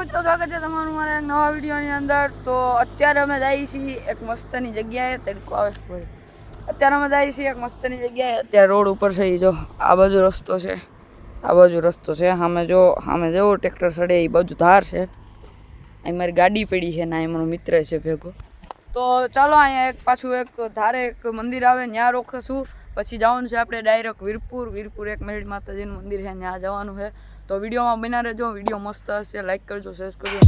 મિત્રો, સ્વાગત છે તમારું મારા નવા વિડીયોની અંદર. તો અત્યારે અમે જઈએ છીએ એક મસ્તની જગ્યાએ, તડકો આવે અત્યારે અમે જઈએ છીએ એક મસ્તની જગ્યાએ. અત્યારે રોડ ઉપર છે જો, આ બાજુ રસ્તો છે. આ બાજુ રસ્તો છે. સામે જો, સામે જેવો ટ્રેક્ટર સડે એ બાજુ ધાર છે. અહીં મારી ગાડી પડી છે ને અહીં મારો મિત્ર છે ભેગો. તો ચાલો, અહીંયા એક પાછું એક ધારે એક મંદિર આવે ત્યાં રોકશું. પછી જવાનું છે આપણે ડાયરેક્ટ વીરપુર. વીરપુર એક મેળી માતાજીનું મંદિર છે ત્યાં જવાનું છે. તો વિડીયોમાં બના રહેજો. વીડિયો મસ્ત હશે. લાઈક કરજો શેર કરજો.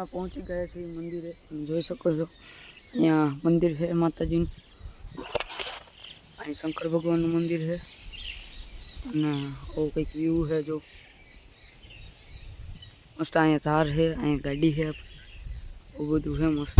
અમે પહોંચી ગયા છીએ મંદિરે. તમે જોઈ શકો છો. અહીંયા મંદિર છે, માતાજીનું. અહીં શંકર ભગવાનનું મંદિર છે. અને આવું કંઈક વ્યૂ છે જો. મસ્ત અહીંયા તાર છે, અહીંયા ગાડી છે એવું બધું છે મસ્ત.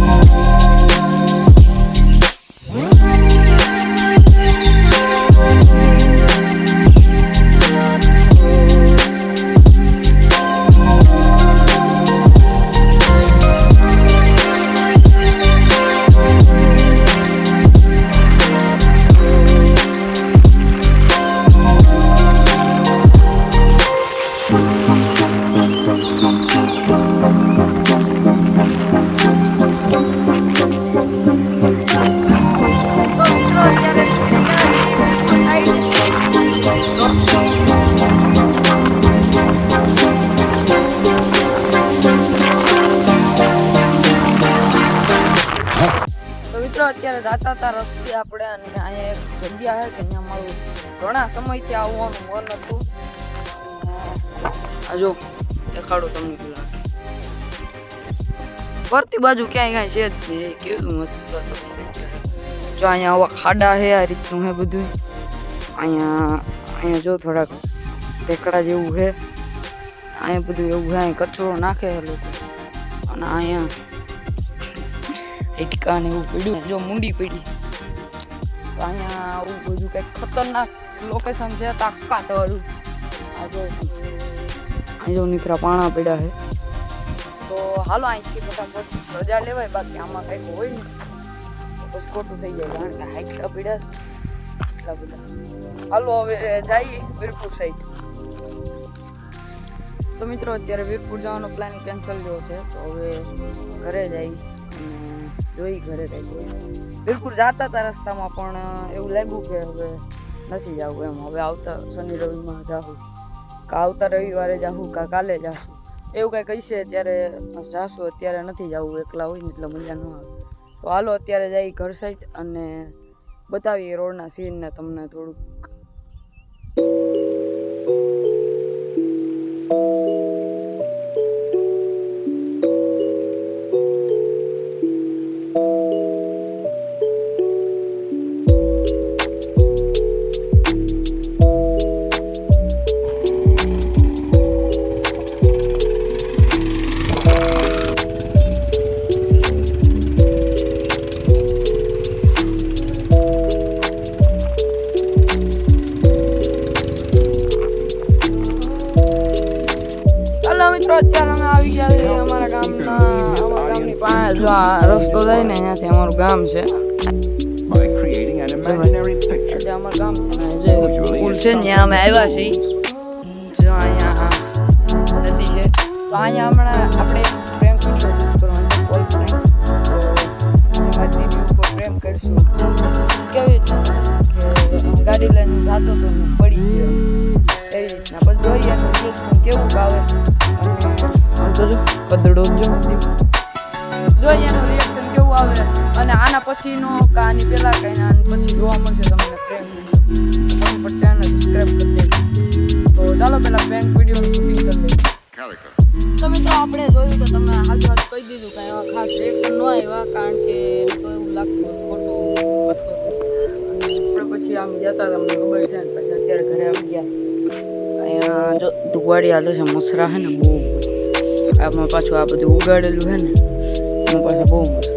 જાતા હતા રસ્તે આપણે અને અહીંયા એક જગ્યા છે કે અહીંયા મારું ઘણા સમયથી આવવાનું મન હતું. આ જો, દેખાડું તમને પેલા. ફરતી બાજુ ક્યાંય કાંઈ છે જ નહીં. કેવું મસ્ત જો અહીંયા આવા ખાડા છે, આ રીતનું છે બધું. અહીંયા અહીંયા જો થોડાક ઢેકડા જેવું છે. અહીંયા બધું એવું છે, અહીંયા કચરો નાખે લોકો. અને અહીંયા હિટકા ને એવું પડ્યું. જો મૂંડી પડી. તો અહીંયા આવું બધું કંઈક ખતરનાક લોકેશન છે તાકાત વાળું આ જો અહીં જો નીકળા પાણા પડ્યા છે. તો હાલો અહીંથી ફટાફટ રજા લેવાય, બાકી આમાં કંઈક હોય ને, તો ખોટું થઈ જાય, કારણ કે હાઈટલા પડ્યા છે. એટલા બધા. હાલો હવે જઈએ વીરપુર સાઈડ તો મિત્રો, અત્યારે વીરપુર જવાનો પ્લાન કેન્સલ જેવો છે, તો હવે ઘરે જઈ જોઈ ઘરે કંઈક બિલકુલ જાતા હતા રસ્તામાં, પણ એવું લાગ્યું કે હવે નથી જવું એમ. હવે આવતા શનિ રવિમાં જાઉં કા આવતા રવિવારે જાઉં કા કાલે જાશું એવું કાંઈ કહીશે ત્યારે જાશું અત્યારે નથી જવું, એકલા હોય ને એટલે મજા ન આવે. તો હાલો, અત્યારે જઈ ઘર સાઈડ અને બતાવીએ રોડના સીનને તમને થોડુંક. જો આ રસ્તો જાય ને અહીંયાથી અમારું ગામ છે. અમારું ગામ છે પુલ છે ત્યાં અમે આવ્યા છીએ. જો અહીંયા નદી છે. તો અહીંયા હમણાં આપણે પ્રેમ છે પોલ પ્રેમ દીદી ઉપર પ્રેમ કરશું. કેવી રીતના ગાડી લઈને જતો તો પડી ગયો. એવી રીતના? પછી જોઈએ. કેવું આવે અને જોજો કદડો જો જોઈએ એનું રિએક્શન કેવું આવે? અને આના પછીનો કે આની પહેલાં કંઈ આની પછી જોવા મળશે તમને પ્રેમ પર ચેનલ સબસ્ક્રાઈબ કરી દેજો. તો ચાલો પહેલાં પ્રેમ વિડીયોનું શૂટિંગ કરી લઈએ. તો મિત્રો આપણે જોયું તો તમે હાજુ હાજુ કહી દીધું કાંઈ એવા ખાસ રિએક્શન ન આવ્યા, કારણ કે તો એવું લાગતું ખોટું આપણે પછી આમ ગયા હતા તમને ખબર છે ને પછી અત્યારે ઘરે આવી ગયા. અહીંયા જો દુવાડી હાલે છે, મસરા છે ને, બહુ. આમાં પાછું આ બધું ઉગાડેલું છે ને એમાં પાછા બહુ